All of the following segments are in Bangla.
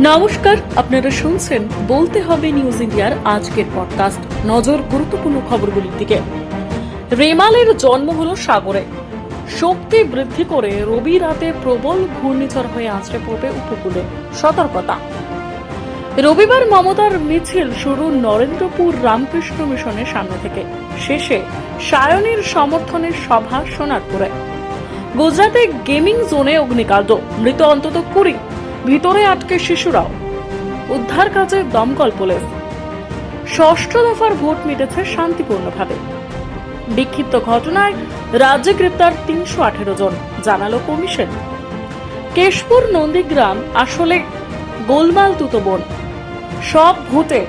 নমস্কার, আপনারা শুনছেন বলতে হবে নিউজ ইন্ডিয়ার আজকের পডকাস্ট নজর গুরুত্বপূর্ণ খবরগুলির দিকে। রেমালের জন্ম হলো সাগরে। শক্তি বৃদ্ধি করে রবি রাতে প্রবল ঘূর্ণিঝড় হয়ে আছড়ে পড়বে উপকূলে। সতর্কতা। রবিবার মমতার মিছিল শুরু নরেন্দ্রপুর রামকৃষ্ণ মিশনের সামনে থেকে। শেষে সায়নের সমর্থনের সভা সোনারপুরে। গুজরাতে গেমিং জোনে অগ্নিকাণ্ড। মৃত অন্তত কুড়ি। ভিতরে আটকে শিশুরাও। উদ্ধার কাজে দমকল পুলিশ। ষষ্ঠ দফার ভোট মিটেছে শান্তিপূর্ণভাবে। বিক্ষিপ্ত ঘটনায় রাজ্যে গ্রেপ্তার তিনশো আঠেরো জন, জানালো কমিশন। কেশপুর নন্দীগ্রাম আসলে গোলমাল তুতবন সব ভোটে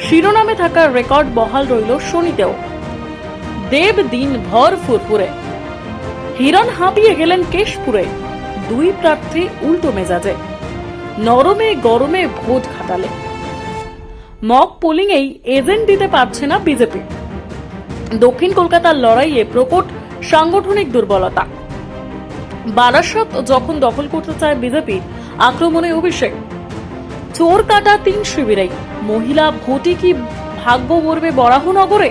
শিরোনামে থাকা রেকর্ড বহাল রইল শনিতেও। দেব দিন ভর ফুরফুরে। হিরণ হাঁপিয়ে গেলেন কেশপুরে। দুই প্রার্থী উল্টো মেজাজে। নরমে গরমে ভোট খাটালে। মক পোলিংয়েই এজেন্ট দিতে পারছে না বিজেপি। দক্ষিণ কলকাতার লড়াইয়ে প্রকট সাংগঠনিক দুর্বলতা। বারাসত যখন দখল করতে চায় বিজেপি, আক্রমণে অভিষেক। চোর কাটা তিন শিবিরেই। মহিলা ভোটই কি ভাগ্য গড়বে বরাহনগরে?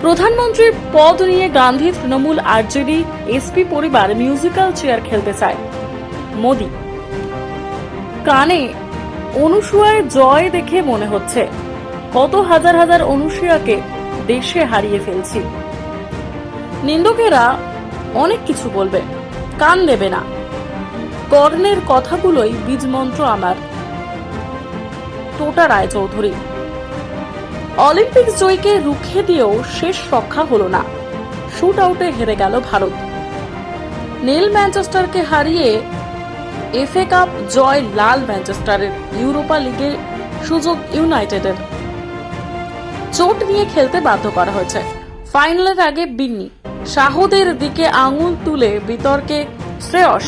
প্রধানমন্ত্রীর পদ নিয়ে গান্ধী, তৃণমূল আরজেডি এসপি পরিবার মিউজিক্যাল চেয়ার খেলতে চায়। মোদি কানে অনুসূয়ার জয় দেখে মনে হচ্ছে। কত হাজার হাজার অনুসূয়াকে দেশে হারিয়ে ফেলছি। নিন্দকেরা অনেক কিছু বলবে, কান দেবে না। কর্ণের কথাগুলোই বীজমন্ত্র আমার। টোটা রায়চৌধুরী। অলিম্পিক্স জয়কে রুখে দিয়েও শেষ রক্ষা হলো না। শুট আউটে হেরে গেল ভারত। নীল ম্যানচেস্টারকে হারিয়ে এফএ কাপ জয় লাল ম্যানচেস্টারের ইউরোপা লিগে সুযোগ ইউনাইটেডের। চোট নিয়ে খেলতে বাধ্য করা হয়েছে। ফাইনালের আগে বিন্নি শাহদের দিকে আঙুল তুলে বিতর্কে শ্রেয়স